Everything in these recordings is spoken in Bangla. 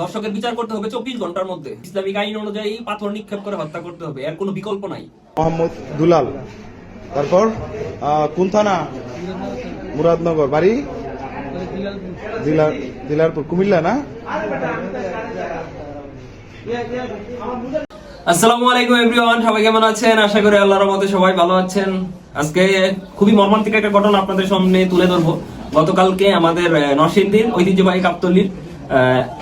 দর্শকের বিচার করতে হবে চব্বিশ ঘণ্টার মধ্যে। ইসলামিক আইন অনুযায়ী পাথর নিক্ষেপ করে হত্যা করতে হবে এর কোনো বিকল্প নাই। মোহাম্মদ দুলাল। তারপর কোন থানা? মুরাদনগর। বাড়ি? দিলারপুর। কুমিল্লা না? আসসালামু আলাইকুম এভরিওয়ান সবাই কেমন আছেন? আশা করি আল্লাহর রহমতে সবাই ভালো আছেন। আজকে খুবই মর্মান্তিক একটা ঘটনা আপনাদের সামনে তুলে ধরবো। গতকালকে আমাদের নরসিংদীর ঐতিহ্যবাহী কাপ্তলির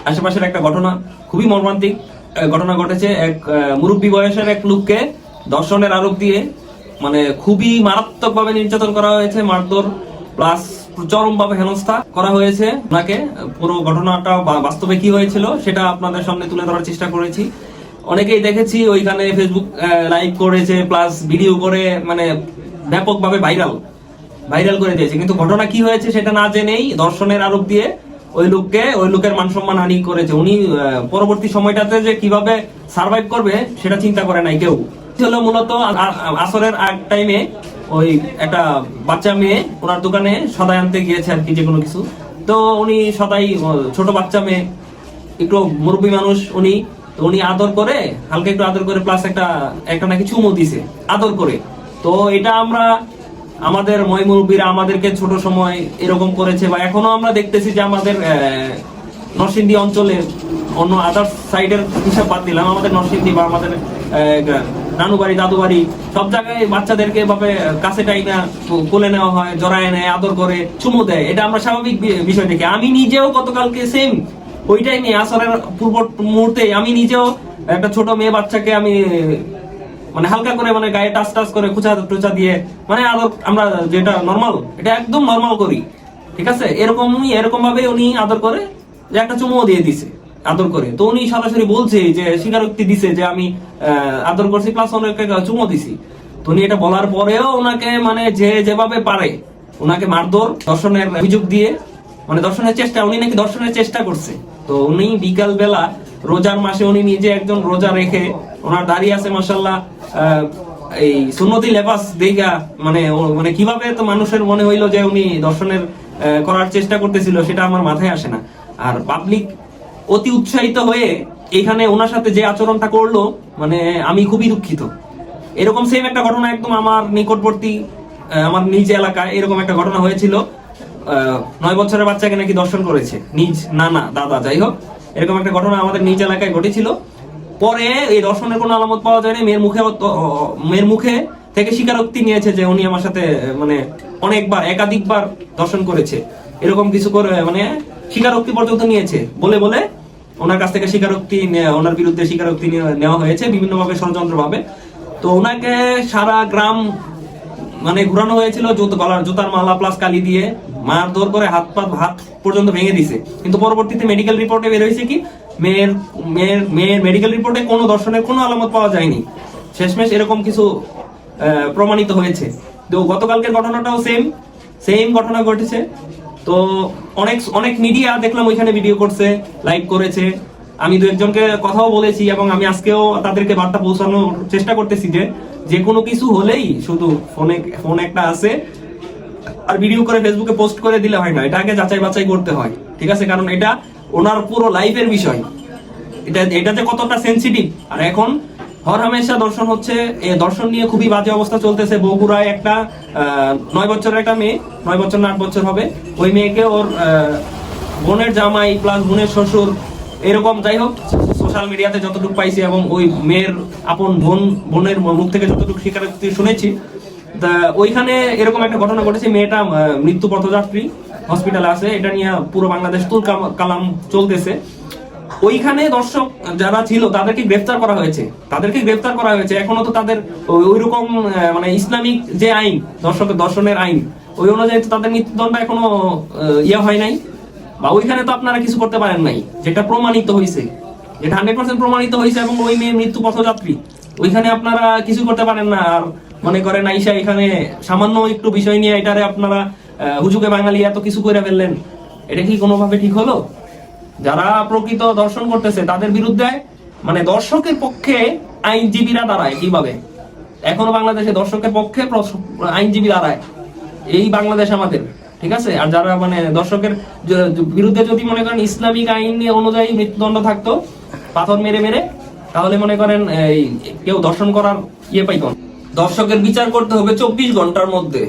আশেপাশের একটা ঘটনা খুবই মর্মান্তিক। ঘটনা ঘটেছে এক মুরব্বী বয়সের এক লোককে দর্শনের আরোপ দিয়ে মানে খুবই মারাত্মকভাবে নির্যাতন করা হয়েছে, মারধর প্লাস চরমভাবে হেনস্থা করা হয়েছে। ওনাকে পুরো ঘটনাটা বাস্তবে কি হয়েছিল সেটা আপনাদের সামনে তুলে ধরার চেষ্টা করেছি। অনেকেই দেখেছি, ওইখানে ফেসবুক লাইভ করেছে প্লাস ভিডিও করে মানে ব্যাপকভাবে ভাইরাল ভাইরাল করে দিয়েছে। কিন্তু ঘটনা কি হয়েছে সেটা না জেনেই দর্শনের আরোপ দিয়ে ওই লোককে, ওই লোকের মান সম্মান হানি করেছে। উনি পরবর্তী সময়টাতে যে কীভাবে সার্ভাইভ করবে, সেটা চিন্তা করে নাই কেউ। ছিল মূলত আসরের আগ টাইমে ওই একটা বাচ্চা মেয়ে ওনার দোকানে সদাই আনতে গিয়েছে আর কি, যে কোনো কিছু। তো উনি সদাই ছোট বাচ্চা মেয়ে, একটু মুরব্বী মানুষ উনি। উনি আদর করে, হালকা একটু আদর করে প্লাস একটা একটা নাকি চুমো দিছে, আদর করে। তো এটা আমরা আমাদের ময় মুরব্বীরা আমাদেরকে ছোট সময় এরকম করেছে বা এখনও আমরা দেখতেছি যে আমাদের নরসিংদী অঞ্চলে অন্য আদার্স সাইডের হিসাব বাদ দিলাম। আমাদের নরসিংদী বা আমাদের নানু বাড়ি দাদু বাড়ি সব জায়গায় বাচ্চাদেরকে এভাবে কাছে টাইনা কোলে নেওয়া হয়, জড়ায় নেয়, আদর করে, চুমু দেয়। এটা আমরা স্বাভাবিক বিষয় দেখি। আমি নিজেও গতকালকে সেম ওই টাইমে আসরের পূর্ব মুহূর্তে আমি নিজেও একটা ছোট মেয়ে বাচ্চাকে আমি মানে হালকা করে মানে গায়ে টাচ টাচ করে খুচা টুচা দিয়ে মানে আদর আমরা যেটা নর্মাল এটা একদম নর্মাল করি, ঠিক আছে? এরকমই এরকম ভাবে উনি আদর করে, যে একটা চুমো দিয়ে দিছে, আদর করে। তো উনি সরাসরি বলছে যে, স্বীকারোক্তি দিছে যে আমি আদর করছি প্লাস ওনাকে চুমো দিছি। তো উনি এটা বলার পরেও ওনাকে মানে যে যেভাবে পারে ওনাকে মারধর, দর্শনের অভিযোগ দিয়ে মানে দর্শনের চেষ্টা, উনি নাকি দর্শনের চেষ্টা করছে। তো উনি বিকাল বেলা রোজার মাসে উনি নিজে একজন রোজা রেখে, ওনার দাঁড়িয়ে আছে মাসাল্লাহ এই সুন্নতি লেবাস দেখা মানে মানে কীভাবে তো মানুষের মনে হইল যে উনি দর্শনের করার চেষ্টা করতেছিল সেটা আমার মাথায় আসে না। আর পাবলিক অতি উৎসাহিত হয়ে এখানে ওনার সাথে যে আচরণটা করল মানে আমি খুবই দুঃখিত। এরকম সেম একটা ঘটনা একদম আমার নিকটবর্তী আমার নিজ এলাকায় এরকম একটা ঘটনা হয়েছিল। নয় বছরের বাচ্চাকে নাকি দর্শন করেছে, নিজ নানা, দাদা, যাই হোক। এরকম একটা ঘটনা আমাদের নিজ এলাকায় ঘটেছিল। পরে এই দর্শনের কোনো আলামত পাওয়া যায়নি। মেয়ের মুখে মেয়ের মুখে থেকে স্বীকারোক্তি নিয়েছে যে উনি আমার সাথে মানে অনেকবার, একাধিকবার দর্শন করেছে। এরকম কিছু করে মানে স্বীকারোক্তি পর্যন্ত নিয়েছে। বলে বলে ওনার কাছ থেকে স্বীকারোক্তি ওনার বিরুদ্ধে স্বীকারোক্তি নেওয়া হয়েছে বিভিন্নভাবে ষড়যন্ত্র ভাবে তো ওনাকে সারা গ্রাম মানে ঘুরানো হয়েছিল গলার, জুতার মালা প্লাস কালি দিয়ে। মারধর করে হাত পা, হাত পর্যন্ত ভেঙে দিছে। কিন্তু পরবর্তীতে মেডিকেল রিপোর্টে বের হয়েছে কি, মেয়ের মেয়ের মেয়ের মেডিকেল রিপোর্টে কোনো দর্শনের কোনো আলামত পাওয়া যায়নি। শেষমেশ এরকম কিছু প্রমাণিত হয়েছে। তো গতকালকের ঘটনাটাও সেম সেম ঘটনা ঘটেছে। তো অনেক অনেক মিডিয়া দেখলাম ওইখানে ভিডিও করছে লাইভ করেছে। আমি দু একজনকে কথাও বলেছি এবং আমি আজকেও তাদেরকে বার্তা পৌঁছানোর চেষ্টা করতেছি যে যে কোনো কিছু হলেই শুধু ফোনে, ফোন একটা আছে আর ভিডিও করে ফেসবুকে পোস্ট করে দিলে হয় না এটা আগে যাচাই বাছাই করতে হয়, ঠিক আছে? কারণ এটা ওনার পুরো লাইফের বিষয়। এটা এটা যে কতটা সেনসিটিভ আর এখন হর হামেশা দর্শন হচ্ছে, এ দর্শন নিয়ে খুবই বাজে অবস্থা চলতেছে। বগুড়ায় একটা নয় বছরের একটা মেয়ে, নয় বছর না আট বছর হবে। ওই মেয়েকে ওর বোনের জামাই প্লাস বোনের শ্বশুর এরকম যাই হোক সোশ্যাল মিডিয়াতে যতটুকু পাইছি এবং ওই মেয়ের আপন বোন, বোনের মুখ থেকে যতটুকু স্বীকারোক্তি শুনেছি, তা ওইখানে এরকম একটা ঘটনা ঘটেছে, মেয়েটা মৃত্যু পথযাত্রী হসপিটালে আছে, এটা নিয়ে পুরো বাংলাদেশ তুল কালাম চলতেছে। ওইখানে দর্শক যারা ছিল, তাদেরকে গ্রেফতার করা হয়েছে। তাদেরকে গ্রেফতার করা হয়েছে, এখনও তো তাদের ওই- ওইরকম মানে ইসলামিক যে আইন, দর্শক, দর্শনের আইন, ওই অনুযায়ী তাদের মৃত্যুদণ্ড এখনও ইয়ে হয় নাই। বা ওইখানে তো আপনারা কিছু করতে পারেন নাই, যেটা প্রমাণিত হয়েছে যেটা হান্ড্রেড পার্সেন্ট প্রমাণিত হয়েছে এবং ওই মেয়ে মৃত্যু পথযাত্রী। ওইখানে আপনারা কিছু করতে পারেন না, আর মনে করেন আইসা এখানে সামান্য একটু বিষয় নিয়ে এটারে আপনারা হুজুকে বাঙালি এত কিছু করে ফেললেন, এটা কি কোনোভাবে ঠিক হলো? যারা প্রকৃত দর্শন করতেছে, তাদের বিরুদ্ধে মানে দর্শকের পক্ষে আইনজীবীরা দাঁড়ায় কীভাবে? এখনও বাংলাদেশে দর্শকের পক্ষে আইনজীবী দাঁড়ায়। এই বাংলাদেশ আমাদের। ঠিক আছে? আর যারা মানে দর্শকের বিরুদ্ধে যদি মনে করেন ইসলামিক আইন অনুযায়ী মৃত্যুদণ্ড থাকতো, পাথর মেরে মেরে, তাহলে মনে করেন কেউ দর্শন করার ইয়ে পাইতো। দর্শকের বিচার করতে হবে চব্বিশ ঘণ্টার মধ্যে।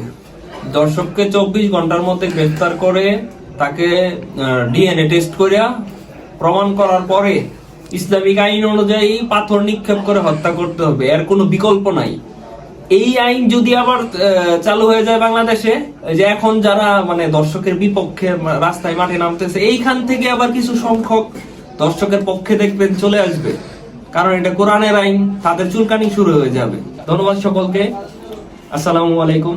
দর্শককে চব্বিশ ঘণ্টার মধ্যে গ্রেফতার করে তাকে ডিএনএ টেস্ট করিয়া প্রমাণ করার পরে ইসলামিক আইন অনুযায়ী পাথর নিক্ষেপ করে হত্যা করতে হবে। এর কোনো বিকল্প নাই। এই আইন যদি আবার চালু হয়ে যায় বাংলাদেশে, যে এখন যারা মানে দর্শকের বিপক্ষে রাস্তায় মাঠে নামতেছে, এইখান থেকে আবার কিছু সংখ্যক দর্শকের পক্ষে দেখবেন চলে আসবে। কারণ এটা কোরআনের আইন, তাদের চুলকানি শুরু হয়ে যাবে। ধন্যবাদ সকলকে। আসসালামু আলাইকুম।